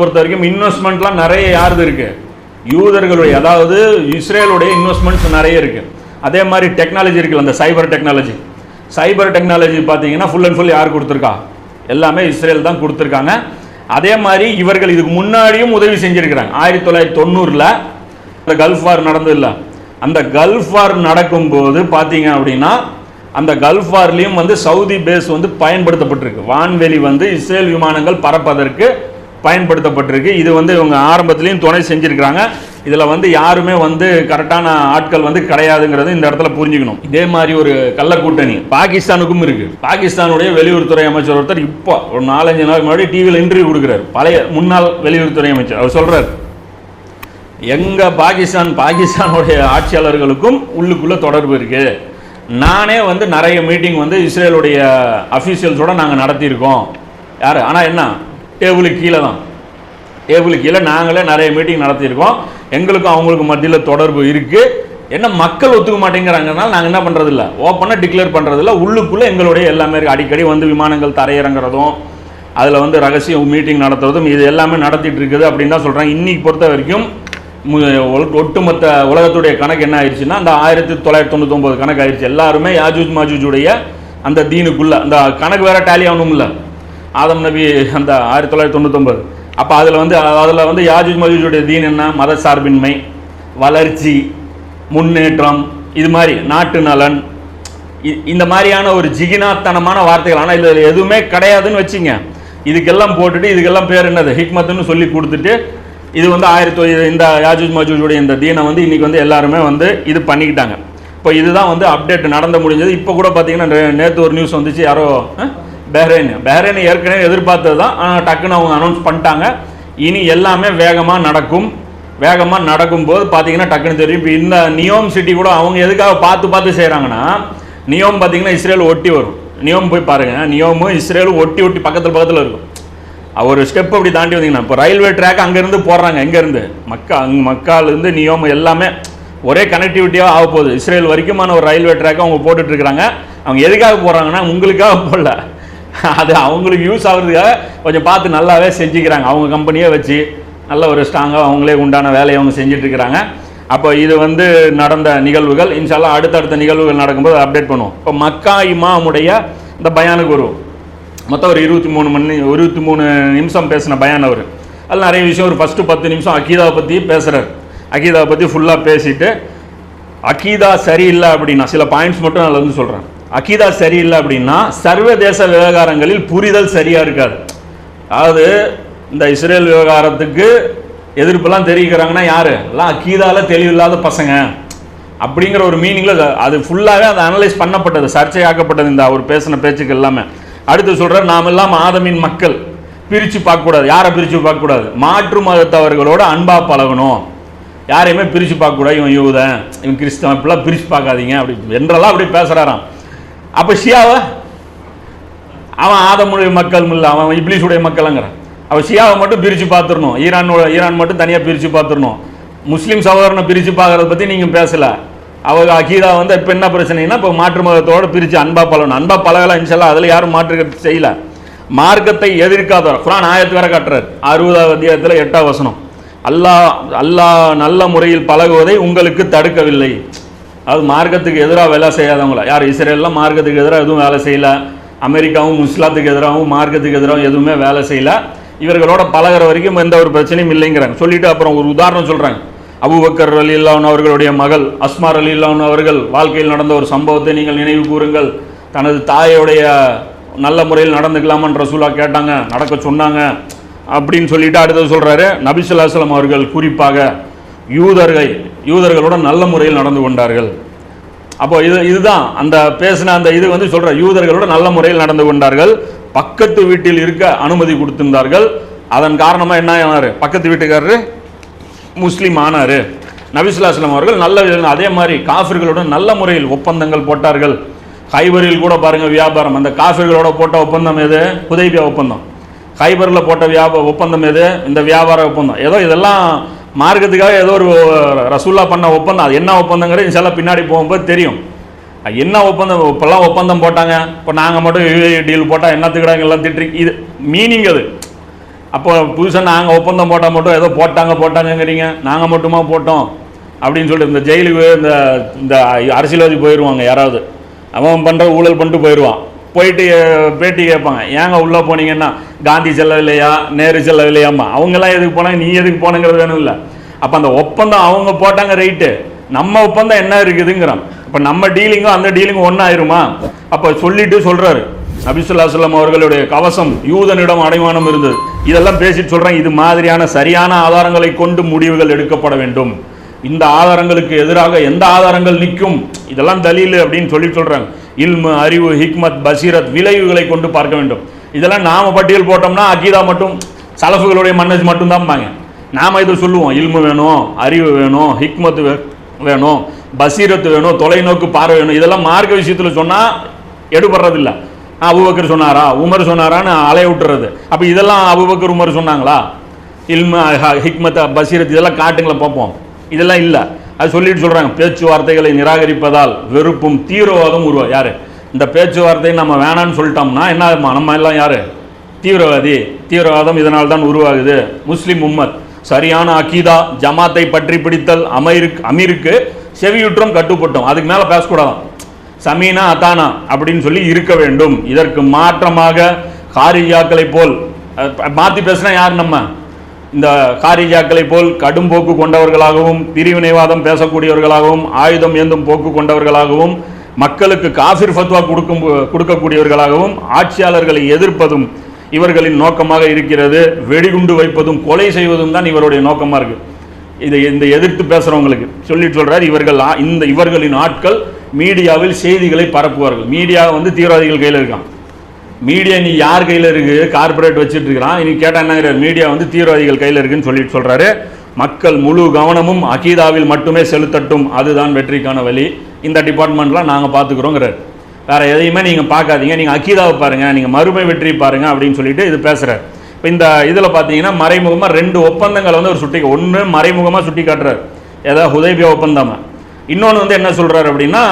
பொறுத்த வரைக்கும் இன்வெஸ்ட்மெண்ட்லாம் நிறைய யாருது இருக்குது யூதர்களுடைய அதாவது இஸ்ரேலுடைய இன்வெஸ்ட்மெண்ட்ஸ் நிறைய இருக்குது அதே மாதிரி டெக்னாலஜி இருக்குல்ல அந்த சைபர் டெக்னாலஜி சைபர் டெக்னாலஜி பார்த்தீங்கன்னா ஃபுல் அண்ட் ஃபுல் யார் கொடுத்துருக்கா? எல்லாமே இஸ்ரேல் தான் கொடுத்துருக்காங்க. அதே மாதிரி இவர்கள் இதுக்கு முன்னாடியும் உதவி செஞ்சுருக்கிறாங்க. ஆயிரத்தி தொள்ளாயிரத்தி தொண்ணூறில் அந்த கல்ஃப் வார் நடந்ததில்ல. அந்த கல்ஃப் வார் நடக்கும்போது பார்த்தீங்க அப்படின்னா அந்த கல்ஃப் வார்லேயும் வந்து சவுதி பேஸ் வந்து பயன்படுத்தப்பட்டிருக்கு. வான்வெளி வந்து இஸ்ரேல் விமானங்கள் பறப்பதற்கு பயன்படுத்தப்பட்டிருக்கு. இது வந்து இவங்க ஆரம்பத்துலேயும் துணை செஞ்சுருக்கிறாங்க. இதில் வந்து யாருமே வந்து கரெக்டான ஆட்கள் வந்து கிடையாதுங்கிறது இந்த இடத்துல புரிஞ்சுக்கணும். இதே மாதிரி ஒரு கள்ள கூட்டணி பாகிஸ்தானுக்கும் இருக்குது பாகிஸ்தானுடைய வெளியுறவுத்துறை அமைச்சர் ஒருத்தர் இப்போ ஒரு நாலஞ்சு நாள் முன்னாடி டிவியில் இன்டர்வியூ கொடுக்குறாரு. பழைய முன்னாள் வெளியுறவுத்துறை அமைச்சர். அவர் சொல்கிறார் எங்கள் பாகிஸ்தான் பாகிஸ்தானுடைய ஆட்சியாளர்களுக்கும் உள்ளுக்குள்ளே தொடர்பு இருக்குது நானே வந்து நிறைய மீட்டிங் வந்து இஸ்ரேலுடைய அஃபீஷியல்ஸோடு நாங்கள் நடத்தியிருக்கோம். யார்? ஆனால் என்ன? டேபிளுக்கு கீழே தான் டேபிளுக்கு கீழே நாங்களே நிறைய மீட்டிங் நடத்தியிருக்கோம். எங்களுக்கும் அவங்களுக்கும் மத்தியில் தொடர்பு இருக்குது என்ன மக்கள் ஒத்துக்க மாட்டேங்கிறாங்கனால நாங்கள் என்ன பண்ணுறதில்ல ஓப்பனாக டிக்ளேர் பண்ணுறதில்ல உள்ளுக்குள்ளே எங்களுடைய எல்லாமே அடிக்கடி வந்து விமானங்கள் தரையிறங்குறதும் அதில் வந்து ரகசிய மீட்டிங் நடத்துறதும் இது எல்லாமே நடத்திட்டு இருக்குது அப்படின்னு தான் சொல்கிறாங்க இன்னைக்கு பொறுத்த வரைக்கும் ஒட்டுமொத்த உலகத்துடைய கணக்கு என்ன ஆயிடுச்சுன்னா அந்த ஆயிரத்தி தொள்ளாயிரத்தி தொண்ணூத்தொம்பது கணக்கு ஆயிடுச்சு. எல்லாருமே யாஜூஜ் மாஜூஜுடைய அந்த தீனுக்குள்ளே அந்த கணக்கு வேற டேலி ஆகணும் இல்லை ஆதம் நபி அந்த ஆயிரத்தி தொள்ளாயிரத்தி தொண்ணூத்தொம்பது அப்போ அதில் வந்து அதில் வந்து யாஜூஜ் மஜூஜுடைய தீன் என்ன? மத சார்பின்மை வளர்ச்சி முன்னேற்றம் இது மாதிரி நாட்டு நலன் இ- இந்த மாதிரியான ஒரு ஜிகினாத்தனமான வார்த்தைகள். ஆனால் இதில் எதுவுமே கிடையாதுன்னு வச்சுங்க. இதுக்கெல்லாம் போட்டுட்டு இதுக்கெல்லாம் பேர் என்னது? ஹிக்மத்துன்னு சொல்லி கொடுத்துட்டு இது வந்து ஆயிரத்தி இந்த யாஜூஜ் மஜூஜுடைய இந்த தீனை வந்து இன்றைக்கி வந்து எல்லாருமே வந்து இது பண்ணிக்கிட்டாங்க. இப்போ இதுதான் வந்து அப்டேட் நடந்த முடிஞ்சது. இப்போ கூட பார்த்தீங்கன்னா நேற்று ஒரு நியூஸ் வந்துச்சு. யாரோ பஹ்ரைன் பஹ்ரைன் ஏற்கனவே எதிர்பார்த்தது தான். ஆனால் டக்குன்னு அவங்க அனௌன்ஸ் பண்ணிட்டாங்க. இனி எல்லாமே வேகமாக நடக்கும். வேகமாக நடக்கும்போது பார்த்தீங்கன்னா டக்குன்னு தெரியும். இப்போ இந்த நியோம் சிட்டி கூட அவங்க எதுக்காக பார்த்து பார்த்து செய்கிறாங்கன்னா நியோம் பார்த்தீங்கன்னா இஸ்ரேல் ஒட்டி வரும். நியோம் போய் பாருங்கள் நியோமும் இஸ்ரேலும் ஒட்டி ஒட்டி பக்கத்தில் பக்கத்தில் இருக்கும். ஒரு ஸ்டெப் அப்படி தாண்டி வந்தீங்கன்னா இப்போ ரயில்வே ட்ராக் அங்கேருந்து போடுறாங்க எங்கேருந்து? மக்கா அங்கே மக்காலேருந்து நியோம் எல்லாமே ஒரே கனெக்டிவிட்டியாக ஆக போகுது. இஸ்ரேல் வரைக்குமான ஒரு ரயில்வே ட்ராக்கை அவங்க போட்டுட்டு இருக்கிறாங்க. அவங்க எதுக்காக போடுறாங்கன்னா உங்களுக்காக போடல. அது அவங்களுக்கு யூஸ் ஆகுறதுக்காக கொஞ்சம் பார்த்து நல்லாவே செஞ்சுக்கிறாங்க. அவங்க கம்பெனியே வச்சு நல்ல ஒரு ஸ்ட்ராங்காக அவங்களே உண்டான வேலையை அவங்க செஞ்சிட்ருக்கிறாங்க அப்போ இது வந்து நடந்த நிகழ்வுகள். இன்ஷால்லாம் அடுத்தடுத்த நிகழ்வுகள் நடக்கும்போது அப்டேட் பண்ணுவோம். இப்போ மக்கா இமாமுடைய இந்த பயானுக்கு வருவோம் மொத்தம் ஒரு இருபத்தி மூணு மணி இருபத்தி மூணு நிமிஷம் பேசின பயான் அவர். அதில் நிறைய விஷயம் ஒரு ஃபஸ்ட்டு பத்து நிமிஷம் அக்கீதாவை பற்றி பேசுகிறார் அக்கீதாவை பற்றி ஃபுல்லாக பேசிட்டு அக்கீதா சரியில்லை அப்படின்னா சில பாயிண்ட்ஸ் மட்டும் அதில் வந்து சொல்கிறேன் அக்கீதா சரியில்லை அப்படின்னா சர்வதேச விவகாரங்களில் புரிதல் சரியாக இருக்காது. அதாவது இந்த இஸ்ரேல் விவகாரத்துக்கு எதிர்ப்பெல்லாம் தெரிவிக்கிறாங்கன்னா யார்? எல்லாம் அக்கீதால தெளிவில்லாத பசங்க. அப்படிங்கிற ஒரு மீனிங்கில் அது ஃபுல்லாகவே அதை அனலைஸ் பண்ணப்பட்டது சர்ச்சையாக்கப்பட்டது இந்த அவர் பேசின பேச்சுக்கள் எல்லாமே. அடுத்து சொல்கிறார் நாம் எல்லாம் ஆதமின் மக்கள். பிரித்து பார்க்கக்கூடாது. யாரை பிரித்து பார்க்கக்கூடாது? மாற்று மதத்தவர்களோட அன்பாக பழகணும். யாரையுமே பிரித்து பார்க்கக்கூடாது இவன் யூதன் இவன் கிறிஸ்தவன் இப்படிலாம் பிரித்து பார்க்காதீங்க. அப்படி என்றெல்லாம் அப்படி பேசுகிறாராம் அப்போ ஷியாவை? அவன் ஆதமுடைய மக்கள் இல்லை அவன் இப்லீஸுடைய மக்கள்ங்கிறான். அவன் ஷியாவை மட்டும் பிரித்து பார்த்துடணும். ஈரானோட ஈரான் மட்டும் தனியாக பிரித்து பார்த்துடணும். முஸ்லீம் சகோதரனை பிரித்து பார்க்கறத பற்றி நீங்கள் பேசலை. அவள் அகீதா வந்து இப்போ என்ன பிரச்சனைனா இப்போ மாற்று மதத்தோட பிரித்து அன்பா பழகணும். அன்பா பழகலாம் இன்ஷால்லா அதில் யாரும் மாற்று செய்யல. மார்க்கத்தை எதிர்க்காதவர். குரான் ஆயத்து வேற காட்டுறார். அறுபதாவது அத்தியாயத்தில் எட்டாம் வசனம். அல்லாஹ் அல்லாஹ் நல்ல முறையில் பழகுவதை உங்களுக்கு தடுக்கவில்லை. அது மார்க்கத்துக்கு எதிராக வேலை செய்யாதவங்கள? யார் இஸ்ரேல்லாம் மார்க்கத்துக்கு எதிராக எதுவும் வேலை செய்யலை. அமெரிக்காவும் முஸ்லாத்துக்கு எதிராகவும் மார்க்கத்துக்கு எதிராகவும் எதுவுமே வேலை செய்யலை. இவர்களோட பழகுற வரைக்கும் எந்த ஒரு பிரச்சனையும் இல்லைங்கிறாங்க. சொல்லிவிட்டு அப்புறம் ஒரு உதாரணம் சொல்கிறாங்க அபுபக்கர் அலி இல்லான் அவர்களுடைய மகள் அஸ்மார் அலி இல்லான் அவர்கள் வாழ்க்கையில் நடந்த ஒரு சம்பவத்தை நீங்கள் நினைவு கூறுங்கள். தனது தாயோடைய நல்ல முறையில் நடந்துக்கலாமான்னு ரசூலா கேட்டாங்க. நடக்க சொன்னாங்க. அப்படின்னு சொல்லிட்டு அடுத்தது சொல்றாரு. நபிசுல்லாஸ்லாம் அவர்கள் குறிப்பாக யூதர்கள் யூதர்களோட நல்ல முறையில் நடந்து கொண்டார்கள். அப்போ இது இதுதான் அந்த பேசின அந்த இது வந்து சொல்ற யூதர்களோட நல்ல முறையில் நடந்து கொண்டார்கள். பக்கத்து வீட்டில் இருக்க அனுமதி கொடுத்திருந்தார்கள். அதன் காரணமா என்ன ஆனாரு? பக்கத்து வீட்டுக்காரரு முஸ்லீம் ஆனாரு. நபிசுல்லாஸ்லாம் அவர்கள் நல்ல அதே மாதிரி காஃபிர்களுடன் நல்ல முறையில் ஒப்பந்தங்கள் போட்டார்கள். ஹைபரில் கூட பாருங்க வியாபாரம். அந்த காஃபிர்களோட போட்ட ஒப்பந்தம் எது? புதைபியா ஒப்பந்தம். ஹைபரில் போட்ட வியாப ஒப்பந்தம் எது? இந்த வியாபார ஒப்பந்தம். ஏதோ இதெல்லாம் மார்க்கத்துக்காக ஏதோ ஒரு ரசூல்லா பண்ண ஒப்பந்தம். அது என்ன ஒப்பந்தங்கிறது இன்ஷால்லா பின்னாடி போகும்போது தெரியும். என்ன ஒப்பந்தம்? இப்போல்லாம் ஒப்பந்தம் போட்டாங்க. இப்போ நாங்கள் மட்டும் டீல் போட்டால் என்னத்துக்குறாங்க எல்லாம் திட்டு இது மீனிங் அது. அப்போ புதுசாக நாங்கள் ஒப்பந்தம் போட்டால் மட்டும் ஏதோ போட்டாங்க போட்டாங்கங்கிறீங்க. நாங்கள் மட்டுமா போட்டோம்? அப்படின்னு சொல்லிட்டு இந்த ஜெயிலுக்கு இந்த இந்த அரசியல்வாதி போயிடுவாங்க யாராவது. அவன் பண்ணுற ஊழல் பண்ணிட்டு போயிடுவான் போயிட்டு பேட்டி கேட்பாங்க. ஏங்க உள்ளே போனீங்கன்னா காந்தி செல்லவில்லையா நேரு செல்லவில்லையாம்மா அவங்கெல்லாம் எதுக்கு போனாங்க? நீ எதுக்கு போனங்கிறது வேணும் இல்லை. அப்போ அந்த ஒப்பந்தம் அவங்க போட்டாங்க ரைட்டு நம்ம ஒப்பந்தம் என்ன இருக்குதுங்கிறோம் இப்போ நம்ம டீலிங்கும் அந்த டீலிங்கும் ஒன்றாயிருமா அப்போ சொல்லிட்டு சொல்கிறாரு அபிசுல்லா சொல்லம் அவர்களுடைய கவசம் யூதனிடம் அடைமானம் இருந்தது. இதெல்லாம் பேசிட்டு சொல்கிறேன் இது மாதிரியான சரியான ஆதாரங்களை கொண்டு முடிவுகள் எடுக்கப்பட வேண்டும். இந்த ஆதாரங்களுக்கு எதிராக எந்த ஆதாரங்கள் நிற்கும்? இதெல்லாம் தலீல் அப்படின்னு சொல்லி சொல்கிறாங்க இல்மு அறிவு ஹிக்மத் பசீரத் விளைவுகளை கொண்டு பார்க்க வேண்டும். இதெல்லாம் நாம் பட்டியல் போட்டோம்னா அக்கீதா மட்டும் சலஃபுகளுடைய மன்னஜ் மட்டும்தான்பாங்க. நாம் இதை சொல்லுவோம். இல்மு வேணும் அறிவு வேணும் ஹிக்மத் வேணும் பசீரத்து வேணும் தொலைநோக்கு பார்வை வேணும். இதெல்லாம் மார்க்க விஷயத்தில் சொன்னால் எடுபடுறதில்ல. அபுபக்கர் சொன்னாரா? உமர் சொன்னாரான்னு அலைய விட்டுறது. அப்போ இதெல்லாம் அபுபக்கர் உமர் சொன்னாங்களா? இல்மு ஹ- ஹிக்மத் பசீரத் இதெல்லாம் காட்டுங்களை பார்ப்போம். இதெல்லாம் இல்லை. அது சொல்லிட்டு சொல்கிறாங்க பேச்சுவார்த்தைகளை நிராகரிப்பதால் வெறுப்பும் தீவிரவாதம் உருவா யார்? இந்த பேச்சுவார்த்தை நம்ம வேணான்னு சொல்லிட்டோம்னா என்ன ஆகுமா? நம்ம எல்லாம் யார்? தீவிரவாதி. தீவிரவாதம் இதனால் தான் உருவாகுது. முஸ்லீம் உம்மத். சரியான அகீதா ஜமாத்தை பற்றி பிடித்தல் அமீருக்கு அமீருக்கு செவியுற்றம் கட்டுப்பட்டோம். அதுக்கு மேலே பேசக்கூடாதான். சமீனா அத்தானா அப்படின்னு சொல்லி இருக்க வேண்டும். இதற்கு மாற்றமாக காரியாக்களை போல் மாற்றி பேசுனா யார் நம்ம? இந்த காரிஜாக்களை போல் கடும் போக்கு கொண்டவர்களாகவும் பிரிவினைவாதம் பேசக்கூடியவர்களாகவும் ஆயுதம் ஏந்தும் போக்கு கொண்டவர்களாகவும் மக்களுக்கு காஃபிர் ஃபத்வா கொடுக்கும் கொடுக்கக்கூடியவர்களாகவும் ஆட்சியாளர்களை எதிர்ப்பதும் இவர்களின் நோக்கமாக இருக்கிறது. வெடிகுண்டு வைப்பதும் கொலை செய்வதும் தான் இவருடைய நோக்கமாக இருக்கு. இதை இந்த எதிர்த்து பேசுகிறவங்களுக்கு சொல்லிட்டு சொல்கிறார் இவர்கள் இந்த இவர்களின் ஆட்கள் மீடியாவில் செய்திகளை பரப்புவார்கள். மீடியா வந்து தீவிரவாதிகள் கையில் இருக்கான். மீடியா நீ யார் கையில் இருக்கு? கார்ப்பரேட் வச்சுட்டு இருக்கிறான். இன்னைக்கு கேட்டால் என்ன மீடியா வந்து தீவிரவாதிகள் கையில் இருக்குன்னு சொல்லிட்டு சொல்கிறாரு மக்கள் முழு கவனமும் அகீதாவில் மட்டுமே செலுத்தட்டும். அதுதான் வெற்றிக்கான வழி. இந்த டிபார்ட்மெண்ட்லாம் நாங்கள் பார்த்துக்குறோங்கிறார் வேறு எதையுமே நீங்கள் பார்க்காதீங்க. நீங்கள் அகீதாவை பாருங்கள் நீங்கள் மறுமை வெற்றி பாருங்கள் அப்படின்னு சொல்லிட்டு இது பேசுகிறார் இப்போ இந்த இதில் பார்த்தீங்கன்னா மறைமுகமாக ரெண்டு ஒப்பந்தங்களை வந்து அவர் சுட்டி ஒன்று மறைமுகமாக சுட்டி காட்டுறாரு ஏதாவது உதயபியா ஒப்பந்தம். இன்னொன்று வந்து என்ன சொல்கிறார் அப்படின்னா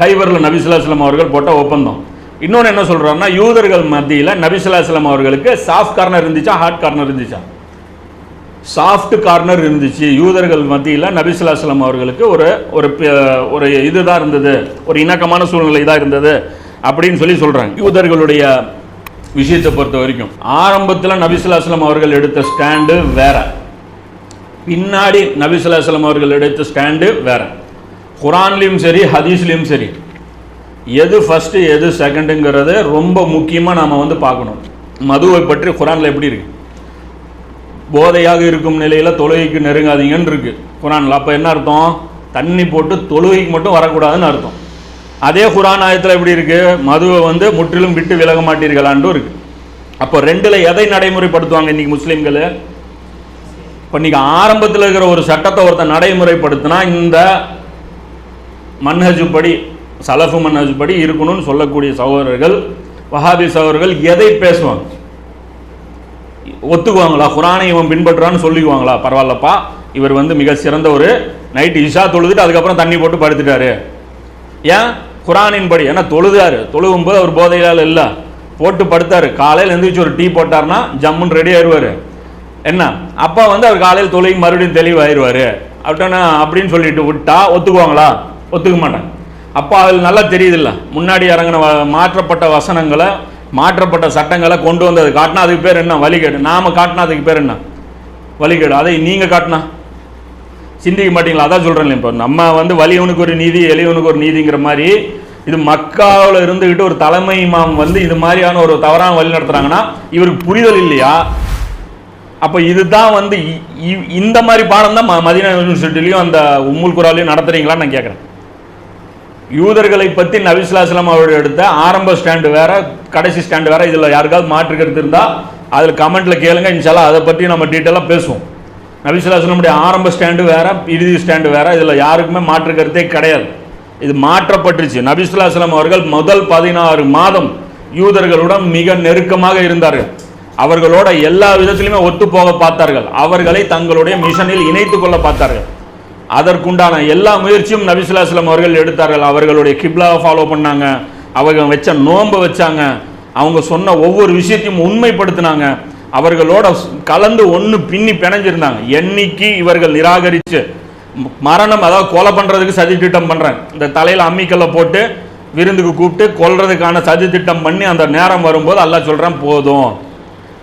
கைவரில் நபிசுல்லாஸ்லம் அவர்கள் போட்ட ஒப்பந்தம். இன்னொன்று என்ன சொல்றாருன்னா யூதர்கள் மத்தியில் நபிசுல்லாஸ்லம் அவர்களுக்கு சாஃப்ட் கார்னர் இருந்துச்சா ஹார்ட் கார்னர் இருந்துச்சா? சாஃப்ட் கார்னர் இருந்துச்சு. யூதர்கள் மத்தியில் நபிசுல்லாஸ்லம் அவர்களுக்கு ஒரு ஒரு ப- ஒரு இதுதான் இருந்தது. ஒரு இணக்கமான சூழ்நிலை தான் இருந்தது அப்படின்னு சொல்லி சொல்கிறாங்க யூதர்களுடைய விஷயத்தை பொறுத்த வரைக்கும். ஆரம்பத்தில் நபிசுல்லாஸ்லம் அவர்கள் எடுத்த ஸ்டாண்டு வேற. பின்னாடி நபிசுல்லாஸ்லம் அவர்கள் எடுத்த ஸ்டாண்டு வேற. குரான்லேயும் சரி ஹதீஸ்லேயும் சரி. எது ஃபஸ்ட்டு எது செகண்டுங்கிறத ரொம்ப முக்கியமாக நாம் வந்து பார்க்கணும். மதுவை பற்றி குரானில் எப்படி இருக்கு? போதையாக இருக்கும் நிலையில் தொழுகைக்கு நெருங்காதீங்கன்னு இருக்குது குரானில். அப்போ என்ன அர்த்தம்? தண்ணி போட்டு தொழுகைக்கு மட்டும் வரக்கூடாதுன்னு அர்த்தம். அதே குரான் ஆயத்தில் எப்படி இருக்குது மதுவை வந்து முற்றிலும் விட்டு விலக மாட்டீர்களான்ட்டும் இருக்கு. அப்போ ரெண்டில் எதை நடைமுறைப்படுத்துவாங்க இன்றைக்கி முஸ்லீம்கள்? இப்போ இன்றைக்கி ஆரம்பத்தில் இருக்கிற ஒரு சட்டத்தை ஒருத்தன் நடைமுறைப்படுத்தினா இந்த மன்ஹஜு படி சலஃபு மன்னஜ் படி இருக்கணும்னு சொல்லக்கூடிய சகோதரர்கள் வஹாபி சகோதரர்கள் எதை பேசுவாங்க? ஒத்துக்குவாங்களா? குரானை இவன் பின்பற்றுறான்னு சொல்லிக்குவாங்களா? பரவாயில்லப்பா. இவர் வந்து மிக சிறந்த ஒரு நைட்டு இஷா தொழுதுட்டு அதுக்கப்புறம் தண்ணி போட்டு படுத்துட்டாரு. ஏன்? குரானின் படி. ஏன்னா தொழுதாரு. தொழுகும் போது அவர் போதையால் இல்லை. போட்டு படுத்தாரு. காலையில் எழுந்திரிச்சு ஒரு டீ போட்டார்னா ஜம்முன்னு ரெடி ஆயிடுவார் என்ன? அப்பா வந்து அவர் காலையில் தொழுகி மறுபடியும் தெளிவாயிருவார். அப்படின்னா அப்படின்னு சொல்லிட்டு விட்டா ஒத்துக்குவாங்களா? ஒத்துக்க மாட்டாங்க. அப்போ அதில் நல்லா தெரியுதுல்ல. முன்னாடி இறங்கின மாற்றப்பட்ட வசனங்களை மாற்றப்பட்ட சட்டங்களை கொண்டு வந்தது காட்டினா அதுக்கு பேர் என்ன? வழிகேடு. நாம காட்டினா அதுக்கு பேர் என்ன? வழிகேடு. அதை நீங்கள் காட்டினா. சிந்திக்க மாட்டீங்களா? அதான் சொல்கிறேன் இப்போ. நம்ம வந்து வலியவனுக்கு ஒரு நீதி எளியவனுக்கு ஒரு நீதிங்கிற மாதிரி இது மக்காவில் இருந்துக்கிட்டு ஒரு தலைமை இமாம் வந்து இது மாதிரியான ஒரு தவறான வழி நடத்துகிறாங்கன்னா இவருக்கு புரிதல் இல்லையா? அப்போ இதுதான் வந்து இந்த மாதிரி பாடம் தான் ம- மதீனா யூனிவர்சிட்டிலையும் அந்த உம்முல் குராலையும் நடத்துறீங்களான்னு நான் கேட்குறேன் யூதர்களை பற்றி நபிஸ்லாஸ்லாம் அவர் எடுத்த ஆரம்ப ஸ்டாண்டு வேற கடைசி ஸ்டாண்டு வேற. இதில் யாருக்காவது மாற்று கருத்து இருந்தால் அதில் கமெண்ட்டில் கேளுங்க. இன்ஷாலா அதை பற்றி நம்ம டீட்டெயிலாக பேசுவோம். நபிசுல்லாஸ்லமுடைய ஆரம்ப ஸ்டாண்டு வேற இறுதி ஸ்டாண்டு வேற. இதில் யாருக்குமே மாற்று கருத்தே கிடையாது. இது மாற்றப்பட்டுருச்சு. நபிசுல்லாஸ்லாம் அவர்கள் முதல் பதினாறு மாதம் யூதர்களுடன் மிக நெருக்கமாக இருந்தார்கள். அவர்களோட எல்லா விதத்திலுமே ஒத்து போக பார்த்தார்கள். அவர்களை தங்களுடைய மிஷனில் இணைத்து கொள்ள பார்த்தார்கள். அதற்குண்டான எல்லா முயற்சியும் நபிசுல்லாஸ்லம் அவர்கள் எடுத்தார்கள். அவர்களுடைய கிப்லாவை ஃபாலோ பண்ணாங்க. அவங்க வச்ச நோன்பை வச்சாங்க. அவங்க சொன்ன ஒவ்வொரு விஷயத்தையும் உண்மைப்படுத்தினாங்க. அவர்களோட கலந்து ஒன்று பின்னி பிணைஞ்சிருந்தாங்க. என்னைக்கு இவர்கள் நிராகரித்து மரணம் அதாவது கொலை பண்ணுறதுக்கு சதி திட்டம் பண்ணுறேன் இந்த தலையில் அம்மிக்கல்லை போட்டு விருந்துக்கு கூப்பிட்டு கொல்றதுக்கான சதி திட்டம் பண்ணி அந்த நேரம் வரும்போது அல்லாஹ் சொல்கிறேன் போதும்.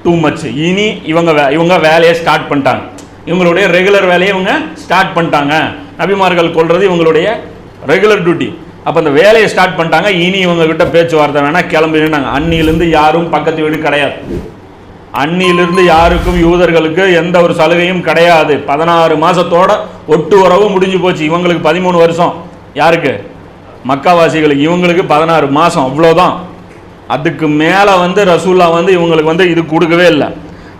டூ மச் இனி இவங்க வே- இவங்க வேலையை ஸ்டார்ட் பண்ணிட்டாங்க. இவங்களுடைய ரெகுலர் வேலையை இவங்க ஸ்டார்ட் பண்ணிட்டாங்க. நபிமார்கள் கொள்வது இவங்களுடைய ரெகுலர் டியூட்டி அப்போ அந்த வேலையை ஸ்டார்ட் பண்ணிட்டாங்க. இனி இவங்க கிட்ட பேச்சுவார்த்தை வேணால் கிளம்பி நின்னாங்க அன்னியிலேருந்து யாரும் பக்கத்து வீடு கிடையாது. அன்னியிலிருந்து யாருக்கும் யூதர்களுக்கு எந்த ஒரு சலுகையும் கிடையாது. பதினாறு மாதத்தோட ஒட்டு உறவு முடிஞ்சு போச்சு. இவங்களுக்கு பதிமூணு வருஷம். யாருக்கு? மக்காவாசிகளுக்கு. இவங்களுக்கு பதினாறு மாதம் அவ்வளோதான் அதுக்கு மேலே வந்து ரசூல்லா வந்து இவங்களுக்கு வந்து இது கொடுக்கவே இல்லை.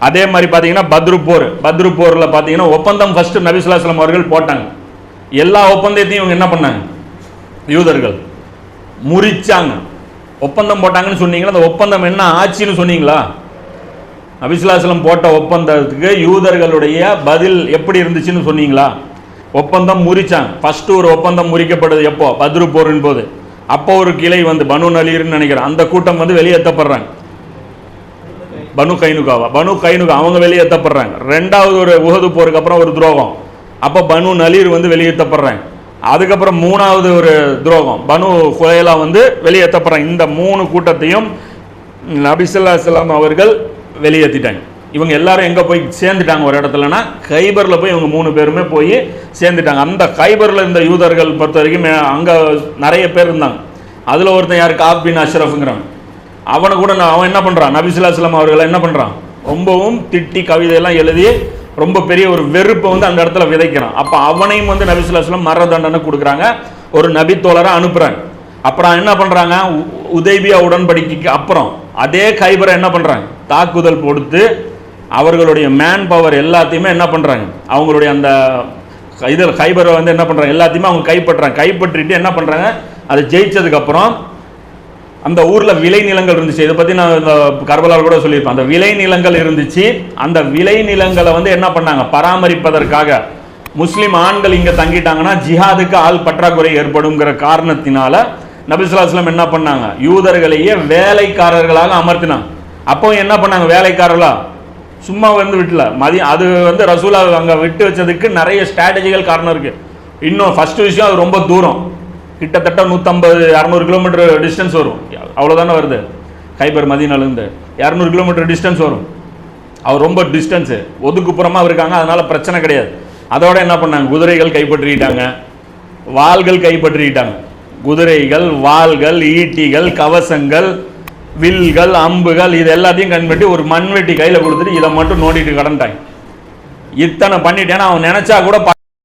அதே மாதிரி பார்த்தீங்கன்னா பத்ரு போர். பத்ரு போரில் பார்த்தீங்கன்னா ஒப்பந்தம் ஃபர்ஸ்ட் நபிசுல்லாஸ்லாம் அவர்கள் போட்டாங்க. எல்லா ஒப்பந்தத்தையும் இவங்க என்ன பண்ணாங்க? யூதர்கள் முறிச்சாங்க. ஒப்பந்தம் போட்டாங்கன்னு சொன்னீங்களா? அந்த ஒப்பந்தம் என்ன ஆச்சுன்னு சொன்னீங்களா? நபிசுல்லாஸ்லம் போட்ட ஒப்பந்தத்துக்கு யூதர்களுடைய பதில் எப்படி இருந்துச்சுன்னு சொன்னீங்களா? ஒப்பந்தம் முறிச்சாங்க. ஃபர்ஸ்ட் ஒரு ஒப்பந்தம் முறிக்கப்படுது எப்போ? பத்ரு போரின் போது. அப்போ ஒரு கிளை வந்து பனு நலீர்னு நினைக்கிறேன். அந்த கூட்டம் வந்து வெளியேற்றப்படுறாங்க. பனு கைனுகாவா? பனு கைனுகா அவங்க வெளியேற்றப்படுறாங்க ரெண்டாவது ஒரு உகது போருக்கு அப்புறம் ஒரு துரோகம். அப்போ பனு நலீர் வந்து வெளியேற்றப்படுறாங்க அதுக்கப்புறம் மூணாவது ஒரு துரோகம். பனு குலைலா வந்து வெளியேற்றப்படுறாங்க இந்த மூணு கூட்டத்தையும் நபிசல்லாஸ்லாம் அவர்கள் வெளியேற்றிட்டாங்க இவங்க எல்லாரும் எங்கே போய் சேர்ந்துட்டாங்க ஒரு இடத்துலனா கைபரில் போய் இவங்க மூணு பேருமே போய் சேர்ந்துட்டாங்க. அந்த கைபரில் இருந்த யூதர்கள் பொறுத்த வரைக்கும் அங்கே நிறைய பேர் இருந்தாங்க. அதில் ஒருத்தன் யார்? காப் பின் அஷ்ரஃப்ங்கிறவன். அவனை கூட நான் அவன் என்ன பண்ணுறான் நபிசுல்லாஸ்லாம் அவர்களை என்ன பண்ணுறான் ரொம்பவும் திட்டி கவிதையெல்லாம் எழுதி ரொம்ப பெரிய ஒரு வெறுப்பை வந்து அந்த இடத்துல விதைக்கிறான். அப்போ அவனையும் வந்து நபிசுல்லாஸ்லாம் மர தண்டனை கொடுக்குறாங்க. ஒரு நபித்தோழராக அனுப்புகிறாங்க அப்புறம் என்ன பண்ணுறாங்க உதய்பியா உடன்படிக்கைக்கு அப்புறம் அதே கைபரை என்ன பண்ணுறாங்க தாக்குதல் கொடுத்து அவர்களுடைய மேன் பவர் எல்லாத்தையுமே என்ன பண்ணுறாங்க அவங்களுடைய அந்த இதில் கைபரை வந்து என்ன பண்ணுறாங்க எல்லாத்தையுமே அவங்க கைப்பற்றுறாங்க. கைப்பற்றிட்டு என்ன பண்ணுறாங்க அதை ஜெயிச்சதுக்கப்புறம் அந்த ஊரில் விளை நிலங்கள் இருந்துச்சு. இதை பற்றி நான் இந்த கர்பலால் கூட சொல்லியிருப்பேன். அந்த விளை நிலங்கள் இருந்துச்சு. அந்த விளை நிலங்களை வந்து என்ன பண்ணாங்க? பராமரிப்பதற்காக முஸ்லீம் ஆண்கள் இங்கே தங்கிட்டாங்கன்னா ஜிஹாதுக்கு ஆள் பற்றாக்குறை ஏற்படுங்கிற காரணத்தினால நபிசுல்லாஸ்லாம் என்ன பண்ணாங்க? யூதர்களையே வேலைக்காரர்களாக அமர்த்தினாங்க. அப்போ என்ன பண்ணாங்க வேலைக்காரர்களா? சும்மா வந்து விட்டல. மதியம் அது வந்து ரசூலா அங்கே விட்டு வச்சதுக்கு நிறைய ஸ்ட்ராட்டஜிகள் காரணம் இருக்கு. இன்னும் ஃபர்ஸ்ட் விஷயம் அது ரொம்ப தூரம். கிட்டத்தட்ட நூற்றம்பது அறநூறு கிலோமீட்டர் டிஸ்டன்ஸ் வரும். அவ்வளோதானே வருது? கைபர் மதினாலேருந்து இரநூறு கிலோமீட்டர் டிஸ்டன்ஸ் வரும். அவர் ரொம்ப டிஸ்டன்ஸு ஒதுக்குப்புறமாக இருக்காங்க அதனால பிரச்சனை கிடையாது. அதோட என்ன பண்ணாங்க? குதிரைகள் கைப்பற்றிக்கிட்டாங்க வாள்கள் கைப்பற்றிக்கிட்டாங்க குதிரைகள் வாள்கள் ஈட்டிகள் கவசங்கள் வில்கள் அம்புகள் இது எல்லாத்தையும் கண்பட்டி ஒரு மண்வெட்டி கையில் கொடுத்துட்டு இதை மட்டும் நோண்டிட்டு கடந்துட்டாங்க. இத்தனை பண்ணிட்டேன்னா அவன் நினைச்சா கூட